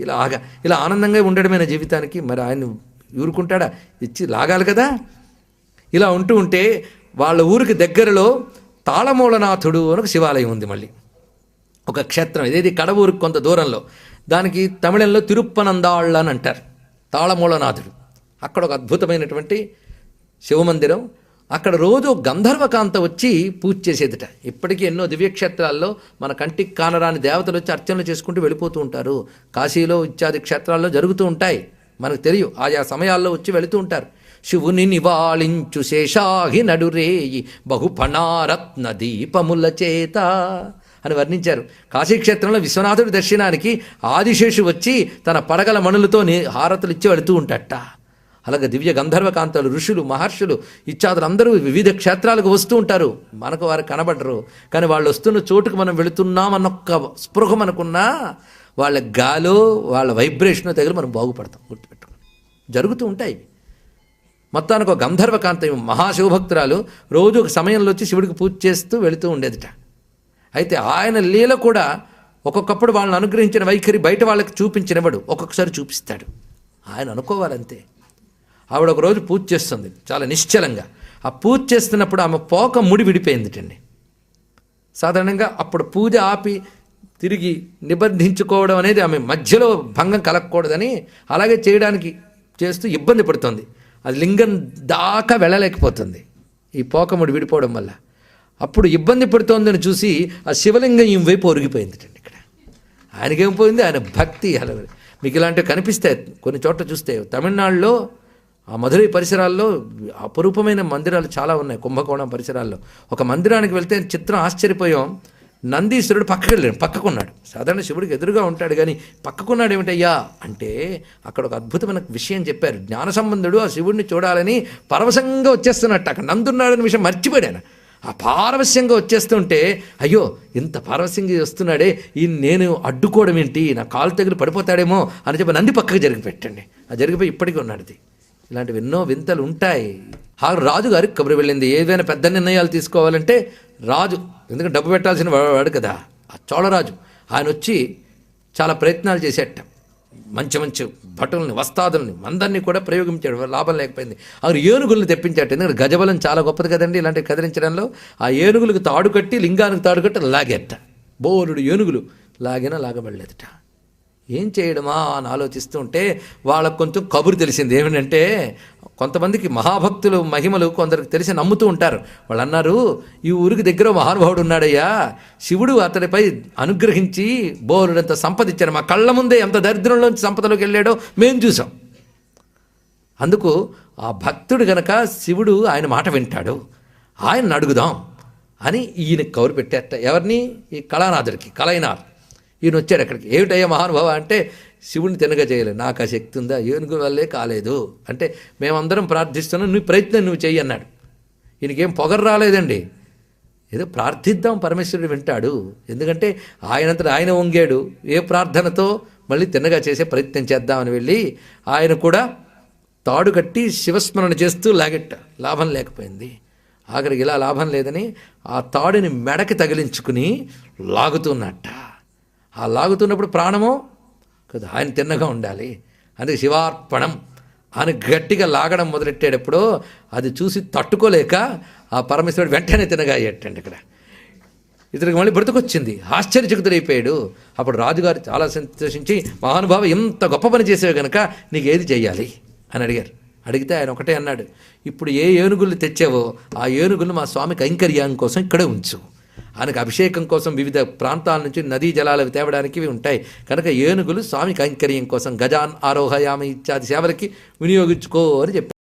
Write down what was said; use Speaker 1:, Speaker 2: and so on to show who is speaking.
Speaker 1: ఇలా ఆగా ఇలా ఆనందంగా ఉండడమైన జీవితానికి. మరి ఆయన ఊరుకుంటాడా? ఇచ్చి లాగాలి కదా. ఇలా ఉంటూ ఉంటే వాళ్ళ ఊరికి దగ్గరలో తాళమూలనాథుడు అని ఒక శివాలయం ఉంది మళ్ళీ. ఒక క్షేత్రం. ఇదేది? కడవూరు కొంత దూరంలో. దానికి తమిళంలో తిరుప్పనందాళ్ళ అని అంటారు. తాళమూలనాథుడు. అక్కడ ఒక అద్భుతమైనటువంటి శివమందిరం అక్కడ రోజు గంధర్వకాంత వచ్చి పూజ చేసేదిట. ఇప్పటికీ ఎన్నో దివ్యక్షేత్రాల్లో మన కంటికి కానరాని దేవతలు వచ్చి అర్చనలు చేసుకుంటూ వెళ్ళిపోతూ ఉంటారు. కాశీలో ఇత్యాది క్షేత్రాల్లో జరుగుతూ ఉంటాయి. మనకు తెలియ ఆయా సమయాల్లో వచ్చి వెళుతూ ఉంటారు. శివుని నివాళించు శేషాహి నడురేయి బహుఫణారత్న దీపముల చేత అని వర్ణించారు. కాశీక్షేత్రంలో విశ్వనాథుడి దర్శనానికి ఆదిశేషు వచ్చి తన పడగల మణులతో హారతులు ఇచ్చి వెళుతూ ఉంటాట అలాగే దివ్య గంధర్వకాంతలు ఋషులు మహర్షులు ఇత్యాదులు అందరూ వివిధ క్షేత్రాలకు వస్తూ ఉంటారు. మనకు వారు కనబడరు. కానీ వాళ్ళు వస్తున్న చోటుకు మనం వెళుతున్నామన్న ఒక్క స్పృహ మనకున్నా వాళ్ళ గాలో వాళ్ళ వైబ్రేషన్ తగిలి మనం బాగుపడతాం గుర్తుపెట్టుకోండి. జరుగుతూ ఉంటాయి మొత్తానికి ఒక గంధర్వకాంత ఈమె మహాశివభక్తురాలు రోజు ఒక సమయంలో వచ్చి శివుడికి పూజ చేస్తూ వెళుతూ ఉండేదిట. అయితే ఆయన లీల కూడా ఒక్కొక్కప్పుడు వాళ్ళని అనుగ్రహించిన వైఖరి బయట వాళ్ళకి చూపించినవాడు. ఒక్కొక్కసారి చూపిస్తాడు. ఆయన అనుకోవాలంతే. ఆవిడ ఒక రోజు పూజ చేస్తుంది చాలా నిశ్చలంగా. ఆ పూజ చేస్తున్నప్పుడు ఆమె పోక ముడి విడిపోయిందిటండి. సాధారణంగా అప్పుడు పూజ ఆపి తిరిగి నిబంధించుకోవడం అనేది ఆమె మధ్యలో భంగం కలగకూడదని అలాగే చేయడానికి చేస్తూ ఇబ్బంది పడుతుంది. అది లింగం దాకా వెళ్ళలేకపోతుంది ఈ పోకముడి విడిపోవడం వల్ల. అప్పుడు ఇబ్బంది పడుతోందని చూసి ఆ శివలింగం ఈ వైపు ఒరిగిపోయింది ఇక్కడ. ఆయనకేం పోయింది? ఆయన భక్తి అలా మీకు ఇలాంటివి కనిపిస్తాయి కొన్ని చోట్ల చూస్తే తమిళనాడులో ఆ మధురై పరిసరాల్లో అపురూపమైన మందిరాలు చాలా ఉన్నాయి కుంభకోణం పరిసరాల్లో. ఒక మందిరానికి వెళ్తే చిత్రం ఆశ్చర్యపోయాం. నందీశ్వరుడు పక్కకు వెళ్ళాడు పక్కకున్నాడు. సాధారణ శివుడికి ఎదురుగా ఉంటాడు కానీ పక్కకున్నాడు ఏమిటయ్యా? అంటే అక్కడ ఒక అద్భుతమైన విషయం చెప్పారు. జ్ఞాన సంబంధుడు ఆ శివుడిని చూడాలని పరవశంగా వచ్చేస్తున్నట్టు. అక్కడ నందున్నాడని విషయం మర్చిపోయాను. ఆ పారవశ్యంగా వచ్చేస్తుంటే అయ్యో ఇంత పారవశ్యంగా వస్తున్నాడే ఈ నేను అడ్డుకోవడం ఏంటి? నా కాలు తగిలి పడిపోతాడేమో అని చెప్పి నంది పక్కకు జరిగి పెట్టండి. ఆ జరిగిపోయి ఇప్పటికీ ఉన్నాడు ఇలాంటివి ఎన్నో వింతలు ఉంటాయి. ఆ రాజు గారికి కబురు వెళ్ళింది. ఏదైనా పెద్ద నిర్ణయాలు తీసుకోవాలంటే రాజు ఎందుకంటే డబ్బు పెట్టాల్సిన వాడు కదా ఆ చోళరాజు ఆయన వచ్చి చాలా ప్రయత్నాలు చేసేట. మంచి మంచి భటుల్ని వస్తాదుల్ని అందరినీ కూడా ప్రయోగించాడు. లాభం లేకపోయింది. అక్కడ ఏనుగుల్ని తెప్పించాడు ఎందుకంటే గజబలం చాలా గొప్పది కదండి ఇలాంటి కదిలించడంలో. ఆ ఏనుగులకు తాడు కట్టి లింగానికి తాడు కట్టి లాగేట. బోలుడు ఏనుగులు లాగినా లాగబడలేదుట. ఏం చేయడమా అని ఆలోచిస్తూ ఉంటే వాళ్ళకు కొంచెం కబురు తెలిసింది. ఏమిటంటే కొంతమందికి మహాభక్తులు మహిమలు కొందరికి తెలిసి నమ్ముతూ ఉంటారు. వాళ్ళు అన్నారు ఈ ఊరికి దగ్గర మహానుభావుడు ఉన్నాడయ్యా. శివుడు అతడిపై అనుగ్రహించి బోరుడంత సంపద మా కళ్ళ ముందే ఎంత దరిద్రంలోంచి సంపదలోకి వెళ్ళాడో మేము చూసాం. అందుకు ఆ భక్తుడు గనక శివుడు ఆయన మాట వింటాడు ఆయన అడుగుదాం అని ఈయన కౌరు పెట్టేట. ఎవరిని? ఈ కళానాథుడికి కళైనాథ్. ఈయన వచ్చాడు అక్కడికి. ఏమిటయ్యా మహానుభావ అంటే శివుడిని తినగా చేయలేదు. నాకు ఆ శక్తి ఉందా? ఏనుగు వల్లే కాలేదు. అంటే మేమందరం ప్రార్థిస్తున్నాం నువ్వు ప్రయత్నం నువ్వు చెయ్యి అన్నాడు. ఈయనకేం పొగరు రాలేదండి. ఏదో ప్రార్థిద్దాం పరమేశ్వరుడు వింటాడు. ఎందుకంటే ఆయనంతట ఆయన వంగాడు. ఏ ప్రార్థనతో మళ్ళీ తిన్నగా చేసే ప్రయత్నం చేద్దామని వెళ్ళి ఆయన కూడా తాడు కట్టి శివస్మరణ చేస్తూ లాగెట్ట. లాభం లేకపోయింది. ఆఖరికి ఇలా లాభం లేదని ఆ తాడుని మెడకి తగిలించుకుని లాగుతున్నట్ట ఆ లాగుతున్నప్పుడు ప్రాణము? కదా ఆయన తిన్నగా ఉండాలి. అందుకే శివార్పణం. అని గట్టిగా లాగడం మొదలెట్టేటప్పుడు అది చూసి తట్టుకోలేక ఆ పరమేశ్వరుడు వెంటనే తినగా అయ్యేటండి ఇక్కడ. ఇతనికి మళ్ళీ బ్రతుకొచ్చింది. ఆశ్చర్యచకుతుడైపోయాడు. అప్పుడు రాజుగారు చాలా సంతోషించి మహానుభావ ఇంత గొప్ప పని చేసేవి కనుక నీకు ఏది చేయాలి అని అడిగారు. అడిగితే ఆయన ఒకటే అన్నాడు ఇప్పుడు ఏ ఏనుగులు తెచ్చావో ఆ ఏనుగులు మా స్వామి కైంకర్యాం కోసం ఇక్కడే ఉంచు. ఆయనకు అభిషేకం కోసం వివిధ ప్రాంతాల నుంచి నదీ జలాలకు తేవడానికి ఉంటాయి. కనుక ఏనుగులు స్వామి కైంకర్యం కోసం గజాన్ ఆరోహయామి ఇత్యాది సేవలకి వినియోగించుకో అని చెప్పారు.